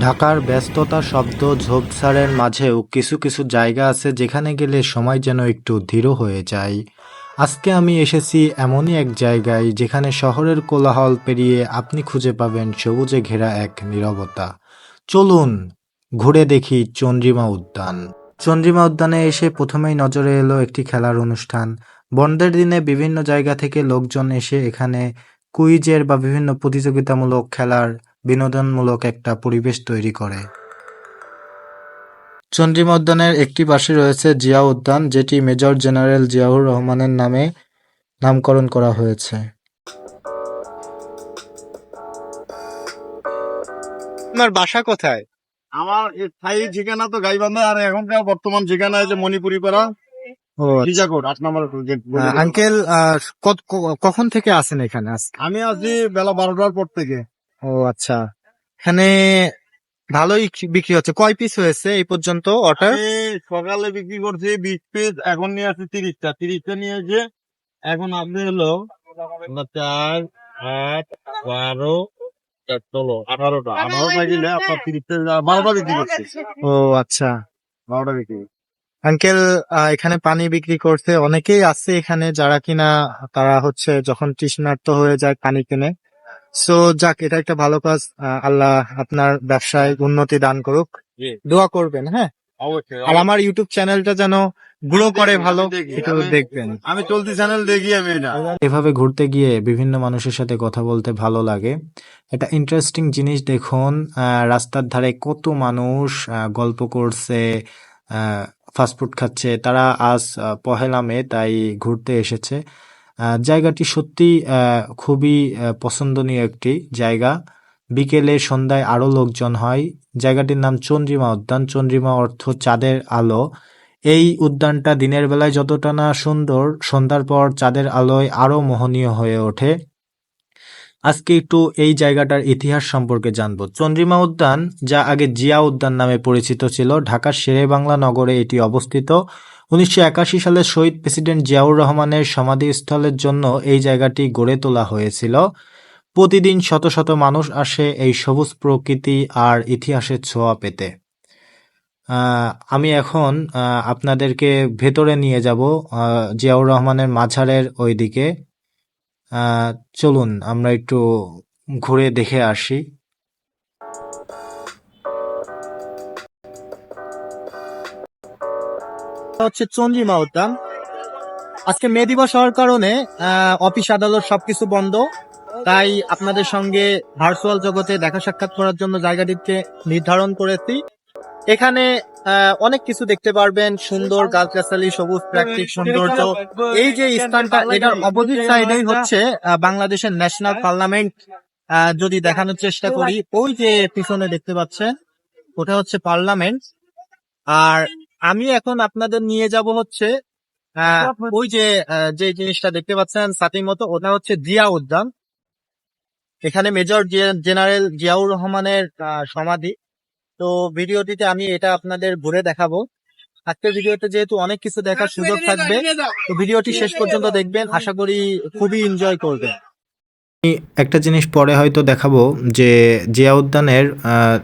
ঢাকার ব্যস্ততা শব্দ ঝোপঝাড়ের মাঝেও কিছু কিছু জায়গা আছে যেখানে গেলে সময় যেন একটু ধীর হয়ে যায়। আজকে আমি এসেছি এমনই এক জায়গায় যেখানে শহরের কোলাহল পেরিয়ে আপনি খুঁজে পাবেন সবুজে ঘেরা এক নীরবতা। চলুন ঘুরে দেখি চন্দ্রিমা উদ্যান। চন্দ্রিমা উদ্যানে এসে প্রথমেই নজরে এলো একটি খেলার অনুষ্ঠান। বন্ধের দিনে বিভিন্ন জায়গা থেকে লোকজন এসে এখানে কুইজের বা বিভিন্ন প্রতিযোগিতামূলক খেলার বিনোদনমূলক একটা পরিবেশ তৈরি করে। চন্দ্রিমা উদ্যানের একটি পাশে রয়েছে জিয়া উদ্যান যেটি মেজর জেনারেল জিয়াউর রহমানের নামে নামকরণ করা হয়েছে। আপনার বাসা কোথায়? আমার স্থায়ী ঠিকানা তো গাইবান্ধা আর এখনকার বর্তমান ঠিকানা আছে মণিপুরি পাড়া ও রিজাকোট আট নম্বর আঙ্কেল কখন থেকে আসেন এখানে আমি আছি বেলা বারোটার পর থেকে। ও আচ্ছা। এখানে ভালোই বিক্রি হচ্ছে? কয় পিস হয়েছে এই পর্যন্ত অর্ডার সকালে বিক্রি করছি বিশ পিস এখন নিয়ে আসছি তিরিশটা। তিরিশটা নিয়ে এসে এখন আপনি হলো চার আট বারো ষোলো আঠারোটা। আঠারোটা গেলে আপনার তিরিশটা বারোটা বিক্রি করছি। ও আচ্ছা। বারোটা বিক্রি করছি। আঙ্কেল এখানে পানি বিক্রি করতে অনেকেই আছে এখানে যারা কিনা তারা হচ্ছে যখন তৃষ্ণার্ত হয়ে যায় পানি কিনে। সো যাক এটা একটা ভালো কাজ। আহ, আল্লাহ আপনার ব্যবসায় উন্নতি দান করুক। দোয়া করবেন হ্যাঁ? আর আমার ইউটিউব চ্যানেলটা যেন গ্রো করে ভালো একটু দেখবেন। আমি চলতি চ্যানেল দেখি আমি এটা। এভাবে ঘুরতে গিয়ে বিভিন্ন মানুষের সাথে কথা বলতে ভালো লাগে। একটা ইন্টারেস্টিং জিনিস দেখুন আহ, রাস্তার ধারে কত মানুষ আহ, গল্প করছে ফাস্টফুড খাচ্ছে। তারা আজ পহেলা মে তাই ঘুরতে এসেছে। জায়গাটি সত্যি খুবই পছন্দনীয় একটি জায়গা। বিকেলে সন্ধ্যায় আরও লোকজন হয়। জায়গাটির নাম চন্দ্রিমা উদ্যান। চন্দ্রিমা অর্থ চাঁদের আলো। এই উদ্যানটা দিনের বেলায় যতটা না সুন্দর, সন্ধ্যার পর চাঁদের আলোয় আরও মোহনীয় হয়ে ওঠে। আজকে একটু এই জায়গাটার ইতিহাস সম্পর্কে জানব। চন্দ্রিমা উদ্যান, যা আগে জিয়া উদ্যান নামে পরিচিত ছিল, ঢাকার শেরেবাংলা নগরে এটি অবস্থিত। উনিশশো একাশি সালে শহীদ প্রেসিডেন্ট জিয়াউর রহমানের সমাধিস্থলের জন্য এই জায়গাটি গড়ে তোলা হয়েছিল। প্রতিদিন শত শত মানুষ আসে এই সবুজ প্রকৃতি আর ইতিহাসের ছোঁয়া পেতে। আমি এখন আপনাদেরকে ভেতরে নিয়ে যাব জিয়াউর রহমানের মাঝারের ওইদিকে। আহ, চলুন আমরা একটু ঘুরে দেখে আসি। হচ্ছে চন্দ্রিমা উদ্যান আজকে মে দিবস হওয়ার কারণে অফিস আদালত সবকিছু বন্ধ। তাই আপনাদের সঙ্গে ভার্চুয়াল জগতে দেখা সাক্ষাৎ করার জন্য জায়গাটিকে নির্ধারণ করেছি। এখানে অনেক কিছু দেখতে পারবেন। সুন্দর গাছগাছালি সবুজ প্রাকৃতিক সৌন্দর্য। এই যে স্থানটা এটার অপোজিট সাইডেই হচ্ছে বাংলাদেশের ন্যাশনাল পার্লামেন্ট আহ, যদি দেখানোর চেষ্টা করি ওই যে পিছনে দেখতে পাচ্ছেন ওটা হচ্ছে পার্লামেন্ট আর আমি এখন আপনাদের নিয়ে যাব হচ্ছে আহ, ওই যে আহ, যে জিনিসটা দেখতে পাচ্ছেন সাথী মতো ওটা হচ্ছে জিয়া উদ্যান। এখানে মেজর জেনারেল জিয়াউর রহমানের আহ, সমাধি। তো ভিডিওটিতে আমি এটা আপনাদের ঘুরে দেখাবো। আজকের ভিডিওতে যেহেতু অনেক কিছু দেখার সুযোগ থাকবে তো ভিডিওটি শেষ পর্যন্ত দেখবেন। আশা করি খুবই এনজয় করবেন। একটা জিনিস পরে হয়তো দেখাবো যে জিয়া উদ্যানের আহ,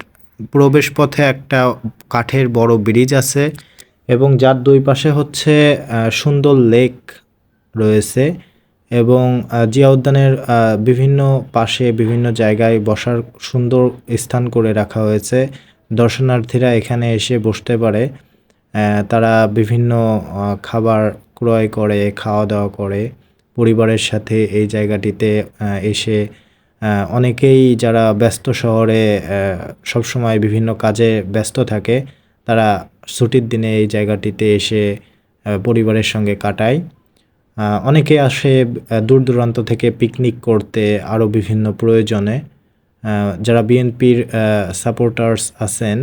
প্রবেশ পথে একটা কাঠের বড় ব্রিজ আছে এবং যার দুই পাশে হচ্ছে সুন্দর লেক রয়েছে এবং জিয়া উদ্যানের বিভিন্ন পাশে বিভিন্ন জায়গায় বসার সুন্দর স্থান করে রাখা হয়েছে। দর্শনার্থীরা এখানে এসে বসতে পারে। তারা বিভিন্ন খাবার ক্রয় করে খাওয়া দাওয়া করে। পরিবারের সাথে এই জায়গাটিতে এসে অনেকেই যারা ব্যস্ত শহরে সবসময় বিভিন্ন কাজে ব্যস্ত থাকে, তারা ছুটির দিনে এই জায়গাটিতে এসে পরিবারের সঙ্গে কাটায়। অনেকে আসে দূর দূরান্ত থেকে পিকনিক করতে আরও বিভিন্ন প্রয়োজনে। যারা বিএনপির সাপোর্টার্স আছেন,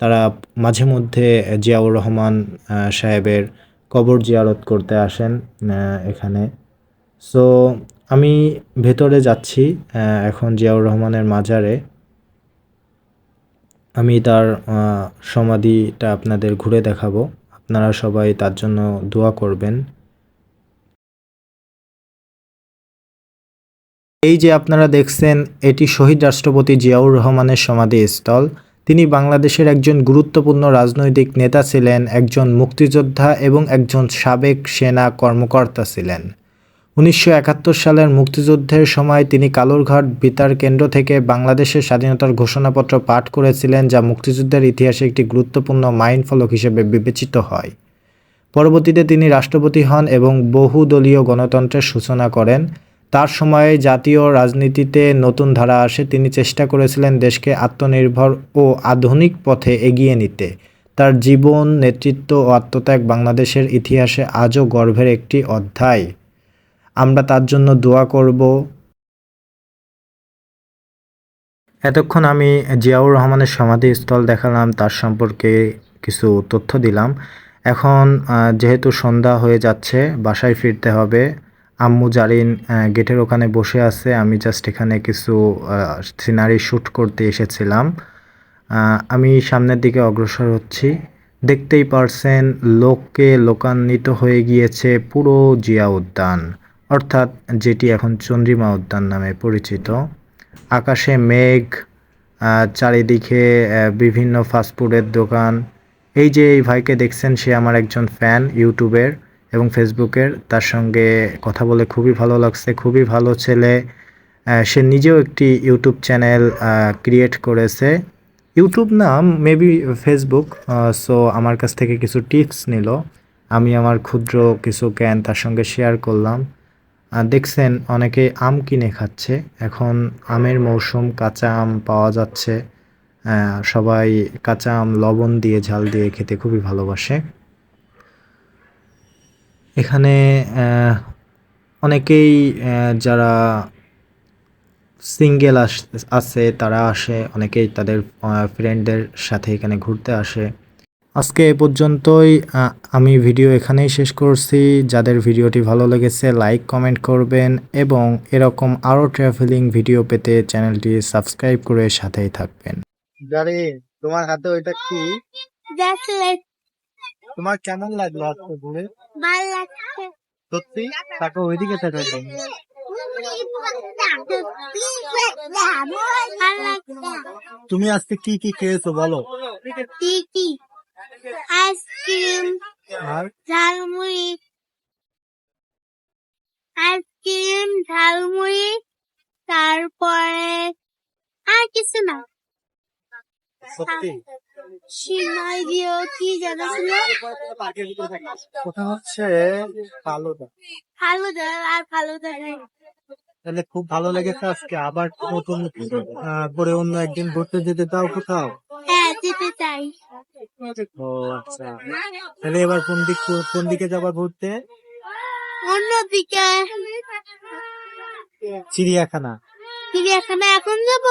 তারা মাঝে মধ্যে জিয়াউর রহমান সাহেবের কবর জিয়ারত করতে আসেন এখানে। সো আমি ভেতরে যাচ্ছি এখন জিয়াউর রহমানের মাজারে। আমি তার সমাধিটা আপনাদের ঘুরে দেখাবো। আপনারা সবাই তার জন্য দোয়া করবেন। এই যে আপনারা দেখছেন, এটি শহীদ রাষ্ট্রপতি জিয়াউর রহমানের সমাধিস্থল। তিনি বাংলাদেশের একজন গুরুত্বপূর্ণ রাজনৈতিক নেতা ছিলেন, একজন মুক্তিযোদ্ধা এবং একজন সাবেক সেনা কর্মকর্তা ছিলেন। উনিশশো একাত্তর সালের মুক্তিযুদ্ধের সময় তিনি কালুরঘাট বিতার কেন্দ্র থেকে বাংলাদেশের স্বাধীনতার ঘোষণাপত্র পাঠ করেছিলেন, যা মুক্তিযুদ্ধের ইতিহাসে একটি গুরুত্বপূর্ণ মাইলফলক হিসেবে বিবেচিত হয়। পরবর্তীতে তিনি রাষ্ট্রপতি হন এবং বহুদলীয় গণতন্ত্রের সূচনা করেন। তার সময়ে জাতীয় রাজনীতিতে নতুন ধারা আসে। তিনি চেষ্টা করেছিলেন দেশকে আত্মনির্ভর ও আধুনিক পথে এগিয়ে নিতে। তার জীবন, নেতৃত্ব ও আত্মত্যাগ বাংলাদেশের ইতিহাসে আজও গর্বের একটি অধ্যায়। আমরা তার জন্য দোয়া করব। এতক্ষণ আমি জিয়াউর রহমানের সমাধিস্থল দেখালাম, তার সম্পর্কে কিছু তথ্য দিলাম। এখন যেহেতু সন্ধ্যা হয়ে যাচ্ছে, বাসায় ফিরতে হবে। আম্মু জারিন গেটের ওখানে বসে আছে। আমি জাস্ট এখানে কিছু সিনারি শ্যুট করতে এসেছিলাম। আমি সামনের দিকে অগ্রসর হচ্ছি। দেখতেই পারছেন, লোককে লোকান্বিত হয়ে গিয়েছে পুরো জিয়া উদ্যান অর্থাৎ যেটি এখন চন্দ্রিমা উদ্যান নামে পরিচিত। আকাশে মেঘ চারিদিকে বিভিন্ন ফাস্টফুডের দোকান। এই যে এই ভাইকে দেখছেন, সে আমার একজন ফ্যান ইউটিউবের এবং ফেসবুকের। তার সঙ্গে কথা বলে খুবই ভালো লাগছে, খুবই ভালো ছেলে। সে নিজেও একটি ইউটিউব চ্যানেল ক্রিয়েট করেছে। ইউটিউব না মেবি ফেসবুক সো আমার কাছ থেকে কিছু টিপস নিল। আমি আমার ক্ষুদ্র কিছু জ্ঞান তার সঙ্গে শেয়ার করলাম। দেখছেন অনেকে আম কিনে খাচ্ছে। এখন আমের মৌসুম, কাঁচা আম পাওয়া যাচ্ছে। সবাই কাঁচা আম, লবণ দিয়ে, ঝাল দিয়ে খেতে খুবই ভালোবাসে। এখানে অনেকেই যারা সিঙ্গেল আছে, তারা আসে। অনেকেই তাদের ফ্রেন্ডদের সাথে এখানে ঘুরতে আসে। আজকে এ পর্যন্তই। আমি ভিডিও এখানেই শেষ করছি। যাদের ভিডিওটি ভালো লেগেছে লাইক কমেন্ট করবেন এবং এরকম আরও ট্রাভেলিং ভিডিও পেতে চ্যানেলটি সাবস্ক্রাইব করে সাথেই থাকবেন। জারিন তোমার হাতে ওইটা কি? তোমার কেমন লাগল আজকে ঘুরে? ভালো লাগছে। সত্যি? তাকে ওইদিকে তাকাই ভালো তুমি আজকে কি কি খেয়েছো বলো? কি কি? Ice cream jhalmuri. Ice cream jhalmuri. তারপরে আর কিছু না। সিমাই দিও কি জানা ছিল। হচ্ছে? কালোটা ফালুদা আর ফালুদা তাহলে খুব ভালো লেগেছে আজকে। আবার নতুন করে অন্য একদিন ঘুরতে যেতে দাও কোথাও। হ্যাঁ যেতে চাই। ও আচ্ছা। তাহলে এবার কোন দিক কোন দিকে যাবা ঘুরতে? অন্যদিকে চিড়িয়াখানা। চিড়িয়াখানা এখন যাব?